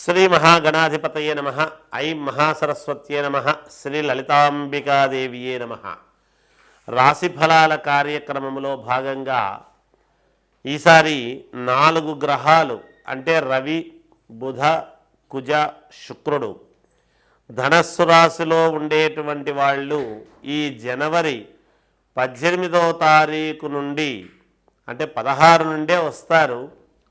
శ్రీ మహాగణాధిపతయే నమ. ఐం మహాసరస్వత్యే నమ. శ్రీ లలితాంబికాదేవియే నమ. రాశి ఫలాల కార్యక్రమంలో భాగంగా ఈసారి నాలుగు గ్రహాలు అంటే రవి బుధ కుజ శుక్రుడు ధనస్సు రాశిలో ఉండేటువంటి వాళ్ళు ఈ జనవరి పద్దెనిమిదవ తారీఖు నుండి అంటే పదహారు నుండే వస్తారు.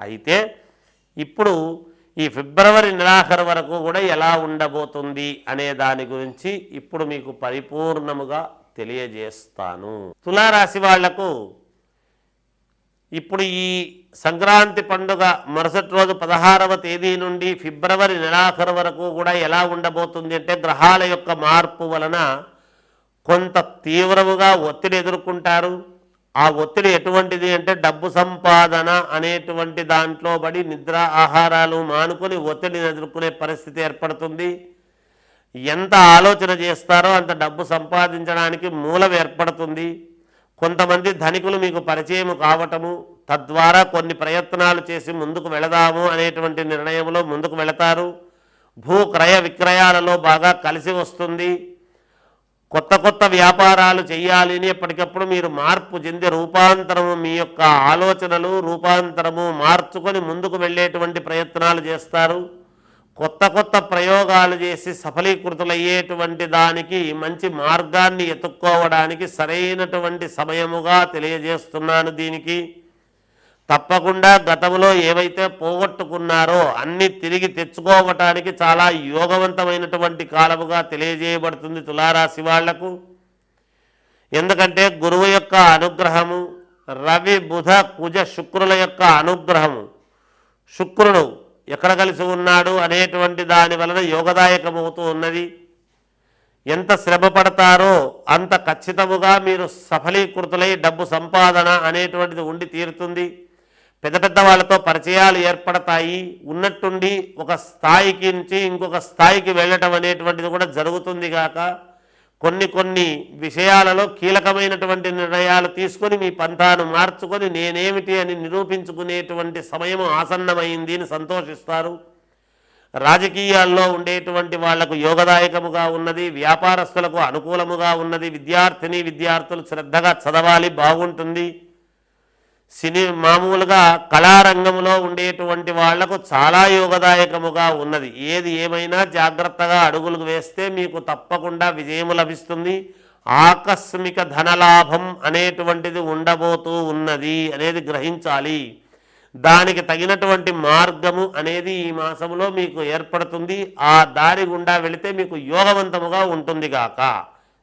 అయితే ఇప్పుడు ఈ ఫిబ్రవరి నెలాఖరు వరకు కూడా ఎలా ఉండబోతుంది అనే దాని గురించి ఇప్పుడు మీకు పరిపూర్ణముగా తెలియజేస్తాను. తులారాశి వాళ్ళకు ఇప్పుడు ఈ సంక్రాంతి పండుగ మరుసటి రోజు పదహారవ తేదీ నుండి ఫిబ్రవరి నెలాఖరు వరకు కూడా ఎలా ఉండబోతుంది అంటే గ్రహాల యొక్క మార్పు వలన కొంత తీవ్రముగా ఒత్తిడి ఎదుర్కొంటారు. ఆ ఒత్తిడి ఎటువంటిది అంటే డబ్బు సంపాదన అనేటువంటి దాంట్లో పడి నిద్ర ఆహారాలు మానుకొని ఒత్తిడిని ఎదుర్కొనే పరిస్థితి ఏర్పడుతుంది. ఎంత ఆలోచన చేస్తారో అంత డబ్బు సంపాదించడానికి మూలం ఏర్పడుతుంది. కొంతమంది ధనికులు మీకు పరిచయం కావటము తద్వారా కొన్ని ప్రయత్నాలు చేసి ముందుకు వెళదాము అనేటువంటి నిర్ణయంలో ముందుకు వెళతారు. భూ క్రయ విక్రయాలలో బాగా కలిసి వస్తుంది. కొత్త కొత్త వ్యాపారాలు చేయాలి అని ఎప్పటికప్పుడు మీరు మార్పు చెంది రూపాంతరము మీ యొక్క ఆలోచనలు రూపాంతరము మార్చుకొని ముందుకు వెళ్ళేటువంటి ప్రయత్నాలు చేస్తారు. కొత్త కొత్త ప్రయోగాలు చేసి సఫలీకృతులయ్యేటువంటి దానికి మంచి మార్గాన్ని ఎత్తుక్కోవడానికి సరైనటువంటి సమయముగా తెలియజేస్తున్నాను దీనికి. తప్పకుండా గతంలో ఏవైతే పోగొట్టుకున్నారో అన్ని తిరిగి తెచ్చుకోవటానికి చాలా యోగవంతమైనటువంటి కాలముగా తెలియజేయబడుతుంది తులారాశి వాళ్ళకు. ఎందుకంటే గురువు యొక్క అనుగ్రహము రవి బుధ కుజ శుక్రుల యొక్క అనుగ్రహము. శుక్రుడు ఎక్కడ కలిసి ఉన్నాడు అనేటువంటి దాని వలన యోగదాయకమవుతూ ఉన్నది. ఎంత శ్రమ పడతారో అంత ఖచ్చితముగా మీరు సఫలీకృతులై డబ్బు సంపాదన అనేటువంటిది ఉండి తీరుతుంది. పెద్ద పెద్ద వాళ్ళతో పరిచయాలు ఏర్పడతాయి. ఉన్నట్టుండి ఒక స్థాయికి నుంచి ఇంకొక స్థాయికి వెళ్ళటం అనేటువంటిది కూడా జరుగుతుంది కాక కొన్ని కొన్ని విషయాలలో కీలకమైనటువంటి నిర్ణయాలు తీసుకొని మీ పంతాను మార్చుకొని నేనేమిటి అని నిరూపించుకునేటువంటి సమయం ఆసన్నమైంది అని సంతోషిస్తారు. రాజకీయాల్లో ఉండేటువంటి వాళ్ళకు యోగదాయకముగా ఉన్నది వ్యాపారస్తులకు అనుకూలముగా ఉన్నది విద్యార్థిని విద్యార్థులు శ్రద్ధగా చదవాలి బాగుంటుంది. సినీ మామూలుగా కళారంగంలో ఉండేటువంటి వాళ్ళకు చాలా యోగదాయకముగా ఉన్నది. ఏది ఏమైనా జాగ్రత్తగా అడుగులు వేస్తే మీకు తప్పకుండా విజయము లభిస్తుంది. ఆకస్మిక ధనలాభం అనేటువంటిది ఉండబోతూ ఉన్నది అనేది గ్రహించాలి. దానికి తగినటువంటి మార్గము అనేది ఈ మాసంలో మీకు ఏర్పడుతుంది. ఆ దారి గుండా వెళితే మీకు యోగవంతముగా ఉంటుంది గాక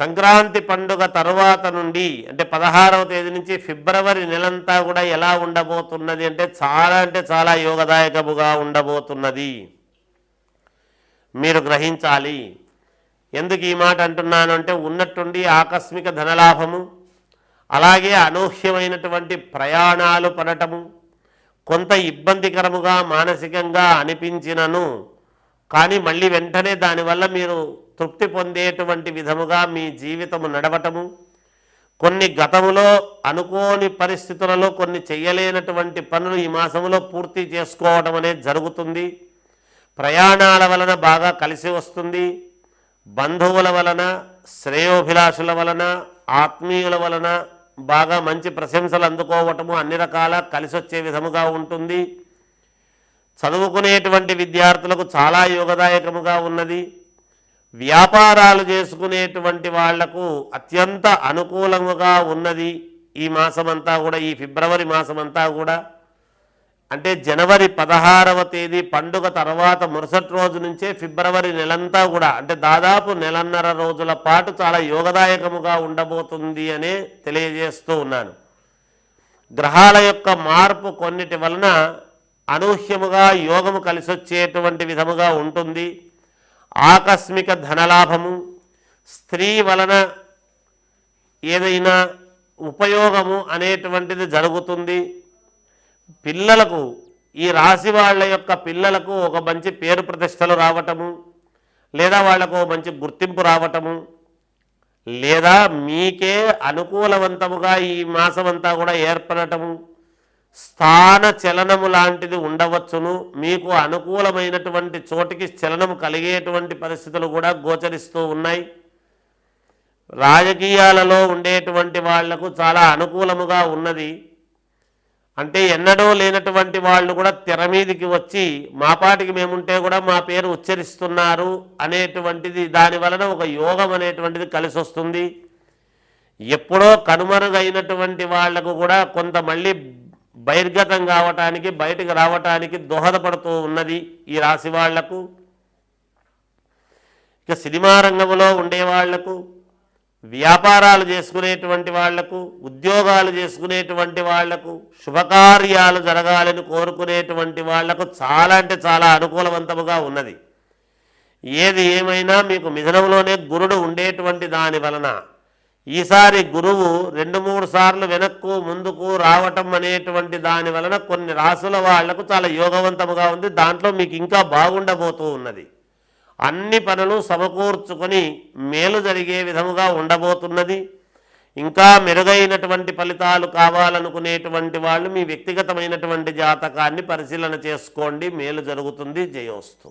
సంక్రాంతి పండుగ తరువాత నుండి అంటే పదహారవ తేదీ నుంచి ఫిబ్రవరి నెలంతా కూడా ఎలా ఉండబోతున్నది అంటే చాలా అంటే చాలా యోగదాయకముగా ఉండబోతున్నది. మీరు గ్రహించాలి. ఎందుకు ఈ మాట అంటున్నాను అంటే ఉన్నట్టుండి ఆకస్మిక ధనలాభము అలాగే అనూహ్యమైనటువంటి ప్రయాణాలు పడటము కొంత ఇబ్బందికరముగా మానసికంగా అనిపించినను కానీ మళ్ళీ వెంటనే దానివల్ల మీరు తృప్తి పొందేటువంటి విధముగా మీ జీవితము నడవటము కొన్ని గతములో అనుకోని పరిస్థితులలో కొన్ని చేయలేనటువంటి పనులు ఈ మాసంలో పూర్తి చేసుకోవడం అనేది జరుగుతుంది. ప్రయాణాల వలన బాగా కలిసి వస్తుంది. బంధువుల వలన శ్రేయోభిలాషుల వలన ఆత్మీయుల వలన బాగా మంచి ప్రశంసలు అందుకోవటము అన్ని రకాల కలిసి వచ్చే విధముగా ఉంటుంది. చదువుకునేటువంటి విద్యార్థులకు చాలా యోగదాయకముగా ఉన్నది. వ్యాపారాలు చేసుకునేటువంటి వాళ్ళకు అత్యంత అనుకూలముగా ఉన్నది ఈ మాసమంతా కూడా ఈ ఫిబ్రవరి మాసమంతా కూడా. అంటే జనవరి పదహారవ తేదీ పండుగ తర్వాత మరుసటి రోజు నుంచే ఫిబ్రవరి నెలంతా కూడా అంటే దాదాపు నెలన్నర రోజుల పాటు చాలా యోగదాయకముగా ఉండబోతుంది అనే తెలియజేస్తూ ఉన్నాను. గ్రహాల యొక్క మార్పు కొన్నిటి వలన అనూహ్యముగా యోగము కలిసొచ్చేటువంటి విధముగా ఉంటుంది. ఆకస్మిక ధనలాభము స్త్రీ వలన ఏదైనా ఉపయోగము అనేటువంటిది జరుగుతుంది. పిల్లలకు ఈ రాశి వాళ్ళ యొక్క పిల్లలకు ఒక మంచి పేరు ప్రతిష్టలు రావటము లేదా వాళ్ళకు మంచి గుర్తింపు రావటము లేదా మీకే అనుకూలవంతముగా ఈ మాసమంతా కూడా ఏర్పడటము స్థాన చలనము లాంటిది ఉండవచ్చును. మీకు అనుకూలమైనటువంటి చోటికి చలనము కలిగేటువంటి పరిస్థితులు కూడా గోచరిస్తూ ఉన్నాయి. రాజకీయాలలో ఉండేటువంటి వాళ్ళకు చాలా అనుకూలముగా ఉన్నది. అంటే ఎన్నడూ లేనటువంటి వాళ్ళు కూడా తెర మీదికి వచ్చి మా పాటికి మేముంటే కూడా మా పేరు ఉచ్చరిస్తున్నారు అనేటువంటిది దాని వలన ఒక యోగం అనేటువంటిది కలిసి వస్తుంది ఎప్పుడో కనుమరుగైనటువంటి వాళ్ళకు కూడా కొంత మళ్ళీ బహిర్గతం కావటానికి బయటకు రావటానికి దోహదపడుతూ ఉన్నది ఈ రాశి వాళ్ళకు. ఇక సినిమా రంగంలో ఉండేవాళ్ళకు వ్యాపారాలు చేసుకునేటువంటి వాళ్ళకు ఉద్యోగాలు చేసుకునేటువంటి వాళ్ళకు శుభకార్యాలు జరగాలని కోరుకునేటువంటి వాళ్ళకు చాలా అంటే చాలా అనుకూలవంతముగా ఉన్నది. ఏది ఏమైనా మీకు మిథనంలోనే గురుడు ఉండేటువంటి దాని వలన ఈసారి గురువు రెండు మూడు సార్లు వెనక్కు ముందుకు రావటం అనేటువంటి దాని వలన కొన్ని రాసుల వాళ్ళకు చాలా యోగవంతముగా ఉంది. దాంట్లో మీకు ఇంకా బాగుండబోతూ ఉన్నది. అన్ని పనులు సమకూర్చుకొని మేలు జరిగే విధముగా ఉండబోతున్నది. ఇంకా మెరుగైనటువంటి ఫలితాలు కావాలనుకునేటువంటి వాళ్ళు మీ వ్యక్తిగతమైనటువంటి జాతకాన్ని పరిశీలన చేసుకోండి. మేలు జరుగుతుంది. జయోస్తు.